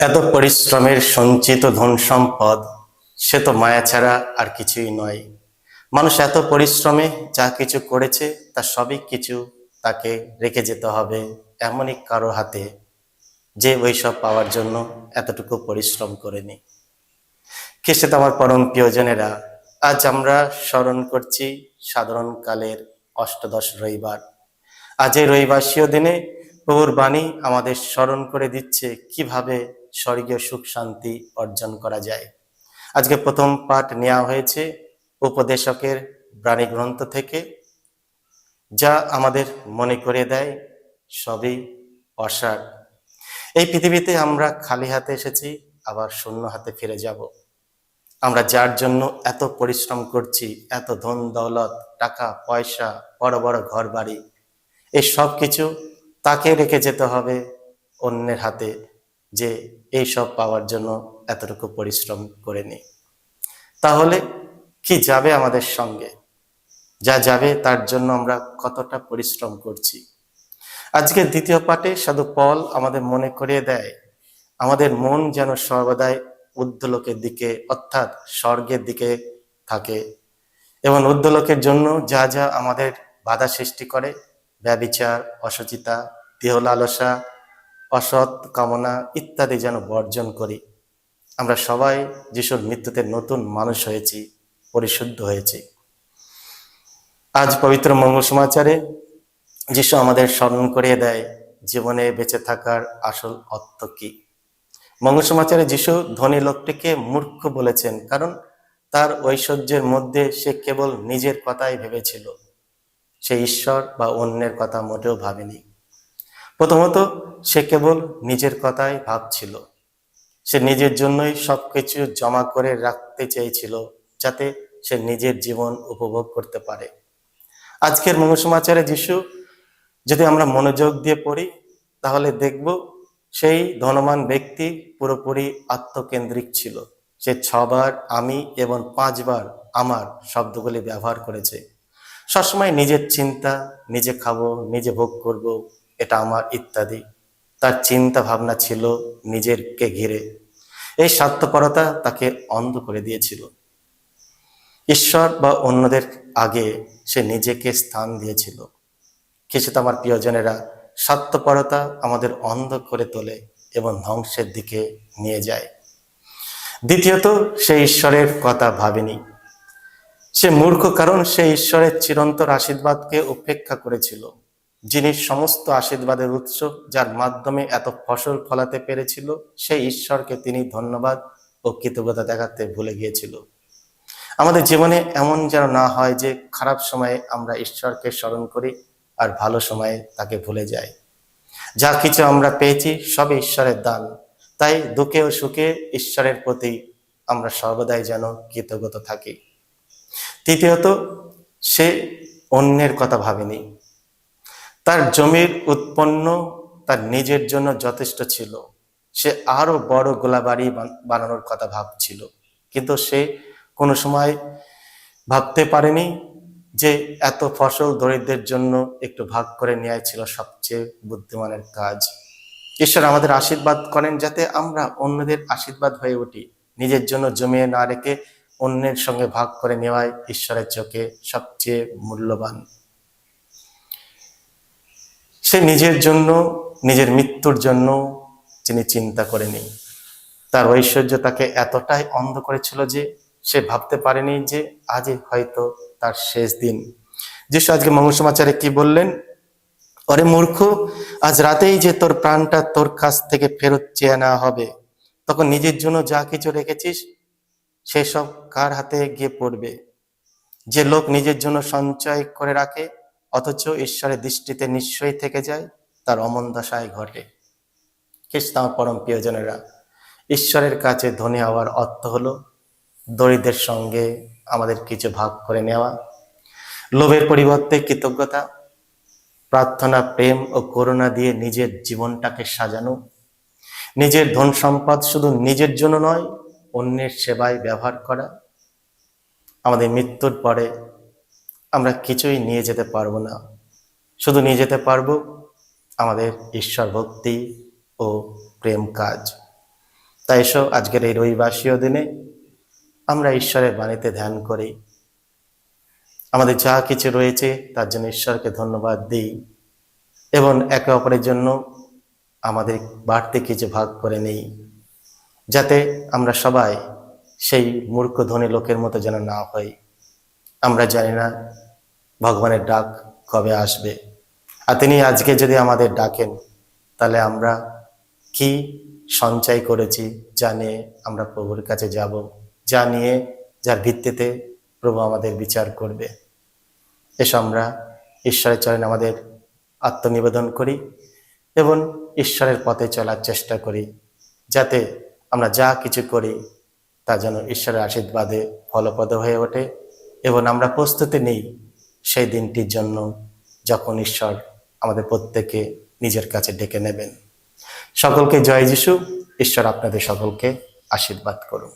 এত পরিশ্রমের সঞ্চিত ধন সম্পদ, সে তো মায়া ছাড়া আর কিছুই নয়। মানুষ এত পরিশ্রমে যা কিছু করেছে, তা সবই কিছু তাকে রেখে যেতে হবে এমনই কারও হাতে। যে ওইসব পাওয়ার জন্য এতটুকু পরিশ্রম করেনি। খ্রিস্টান আমার পরম প্রিয়জনেরা? আজ আমরা স্মরণ করছি সাধারণ কালের অষ্টদশ রবিবার। আজ এই রবিবাসীয় দিনে প্রভুর বাণী আমাদের স্মরণ করে দিচ্ছে কীভাবে স্বর্গীয় সুখ শান্তি অর্জন করা যায়। আজকে প্রথম পাঠ নেওয়া হয়েছে উপদেশকের বাণী গ্রন্থ থেকে, যা আমাদের মনে করে দেয় সবই অসার। এই পৃথিবীতে আমরা খালি হাতে এসেছি, আবার শূন্য হাতে ফিরে যাব। আমরা যার জন্য এত পরিশ্রম করছি, এত ধন দৌলত টাকা পয়সা বড় বড় ঘর বাড়ি এই সব কিছু তাকে রেখে যেতে হবে অন্যের হাতে যে এই সব পাওয়ার জন্য এতটুকু পরিশ্রম করেনি তাহলে কি যাবে আমাদের সঙ্গে? যা যাবে তার জন্য আমরা কতটা পরিশ্রম করছি? আজকে দ্বিতীয় পাঠে সাধু পল আমাদের মনে করিয়ে দেয়, আমাদের মন যেন সর্বদাই উদ্দোলকের দিকে, অর্থাৎ স্বর্গের দিকে থাকে এবং উদ্দোলকের জন্য যা যা আমাদের বাধা সৃষ্টি করে, ব্যবিচার, অসুচিতা দেহ লালসা অসৎ কামনা ইত্যাদি যেন বর্জন করি। আমরা সবাই যিশুর মৃত্যুতে নতুন মানুষ হয়েছি, পরিশুদ্ধ হয়েছি। আজ পবিত্র মঙ্গল সমাচারে যিশু আমাদের স্মরণ করিয়ে দেয়, জীবনে বেঁচে থাকার আসল অর্থ কি? মঙ্গল সমাচারে যিশু ধনী লোকটিকে মূর্খ বলেছেন, কারণ তার ঐশ্বর্যের মধ্যে সে কেবল নিজের কথাই ভেবেছিল। সে ঈশ্বর বা অন্যের কথা মোটেও ভাবেনি। প্রথমত, সে কেবল নিজের কথাই ভাবছিল। সে নিজের জন্যই সব কিছু জমা করে রাখতে চেয়েছিল, যাতে সে নিজের জীবন উপভোগ করতে পারে। আজকের মঙ্গল সমাচারে যিশু, যদি আমরা মনোযোগ দিয়ে পড়ি, তাহলে দেখব সেই ধনবান ব্যক্তি পুরোপুরি আত্মকেন্দ্রিক ছিল। সে ছবার আমি এবং পাঁচবার আমার শব্দগুলি ব্যবহার করেছে। সবসময় নিজের চিন্তা, নিজে খাব, নিজে ভোগ করব এটা আমার ইত্যাদি। তার চিন্তা ভাবনা ছিল নিজেরকে ঘিরে। এই স্বার্থপরতা তাকে অন্ধ করে দিয়েছিল। ঈশ্বর বা অন্যদের আগে সে নিজেকে স্থান দিয়েছিল। কিছু তো আমার প্রিয়জনেরা? স্বার্থপরতা আমাদের অন্ধ করে তোলে এবং ধ্বংসের দিকে নিয়ে যায়। দ্বিতীয়ত, সে ঈশ্বরের কথা ভাবেনি। সে মূর্খ, কারণ সে ঈশ্বরের চিরন্তর আশীর্বাদকে উপেক্ষা করেছিল। যিনি সমস্ত আশীর্বাদের উৎস যার মাধ্যমে এত ফসল ফলাতে পেরেছিল, সেই ঈশ্বরকে তিনি ধন্যবাদ ও কৃতজ্ঞতা দেখাতে ভুলে গিয়েছিল। আমাদের জীবনে এমন যেন না হয় যে খারাপ সময়ে আমরা ঈশ্বরকে স্মরণ করি আর ভালো সময়ে তাকে ভুলে যাই। যা কিছু আমরা পেয়েছি সবই ঈশ্বরের দান। তাই দুঃখে ও সুখে ঈশ্বরের প্রতি আমরা সর্বদাই যেন কৃতজ্ঞতা থাকি। তৃতীয়ত, সে অন্যের কথা ভাবেনি। তার জমির উৎপন্ন তার নিজের জন্য যথেষ্ট ছিল। সে আরও বড় গোলাবাড়ি বানানোর কথা ভাবছিল। কিন্তু সে কোনো সময় ভাবতে পারেনি যে এত ফসল দরিদ্রের জন্য একটু ভাগ করে নেওয়াই ছিল সবচেয়ে বুদ্ধিমানের কাজ। ঈশ্বর আমাদের আশীর্বাদ করেন যাতে আমরা অন্যদের আশীর্বাদ হয়ে উঠি। নিজের জন্য জমিয়ে না রেখে অন্যের সঙ্গে ভাগ করে নেওয়াই ঈশ্বরের চোখে সবচেয়ে মূল্যবান। সে নিজের জন্য, নিজের মৃত্যুর জন্য তিনি চিন্তা করেনি। তার ঐশ্বর্য তাকে এতটাই অন্ধ করেছিল যে সে ভাবতে পারেনি যে আজই হয়তো তার শেষ দিন। যিশু আজকে মঙ্গল সমাচারে কি বললেন? অরে মূর্খ, আজ রাতেই যে তোর প্রাণটা তোর কাছ থেকে ফেরত চেয়ে নেওয়া হবে, তখন নিজের জন্য যা কিছু রেখেছিস, সেসব কার হাতে গিয়ে পড়বে? যে লোক নিজের জন্য সঞ্চয় করে রাখে অথচ ঈশ্বরের দৃষ্টিতে নিশ্চয়ই থেকে যায়, তার অমন দশায় ঘটে। খ্রিস্টান পরম প্রিয়জনেরা, ঈশ্বরের কাছে ধনী হওয়ার অর্থ হলো, দরিদ্রের সঙ্গে আমাদের কিছু ভাগ করে নেওয়া, লোভের পরিবর্তে কৃতজ্ঞতা, প্রার্থনা, প্রেম ও করুণা দিয়ে নিজের জীবনটাকে সাজানো। নিজের ধন সম্পদ শুধু নিজের জন্য নয়, অন্যের সেবায় ব্যবহার করা। আমাদের মৃত্যুর পরে আমরা কিছুই নিয়ে যেতে পারব না। শুধু নিয়ে যেতে পারব আমাদের ঈশ্বর ভক্তি ও প্রেম কাজ। তাই এসো আজকের এই রবিবাসীয় দিনে আমরা ঈশ্বরের বাণীতে ধ্যান করি। আমাদের যা কিছু রয়েছে তার জন্য ঈশ্বরকে ধন্যবাদ দিই এবং একে অপরের জন্য আমাদের বাড়তি কিছু ভাগ করে নেই যাতে আমরা সবাই সেই মূর্খ ধনী লোকের মতো যেন না হই। আমরা জানি না ভগবানের ডাক কবে আসবে। আর তিনি আজকে যদি আমাদের ডাকেন, তাহলে আমরা কি সঞ্চয় করেছি যা নিয়ে আমরা প্রভুর কাছে যাব যা নিয়ে যার ভিত্তিতে প্রভু আমাদের বিচার করবে। এসব আমরা ঈশ্বরের চরণে আমাদের আত্মনিবেদন করি এবং ঈশ্বরের পথে চলার চেষ্টা করি, যাতে আমরা যা কিছু করি তা যেন ঈশ্বরের আশীর্বাদে ফলপ্রদ হয়ে ওঠে। এবং আমরা প্রস্তুতি নেই সেই দিনটির জন্য যখন ঈশ্বর আমাদের প্রত্যেকে নিজের কাছে ডেকে নেবেন। সকলকে জয় যিশু। ঈশ্বর আপনাদের সকলকে আশীর্বাদ করুন।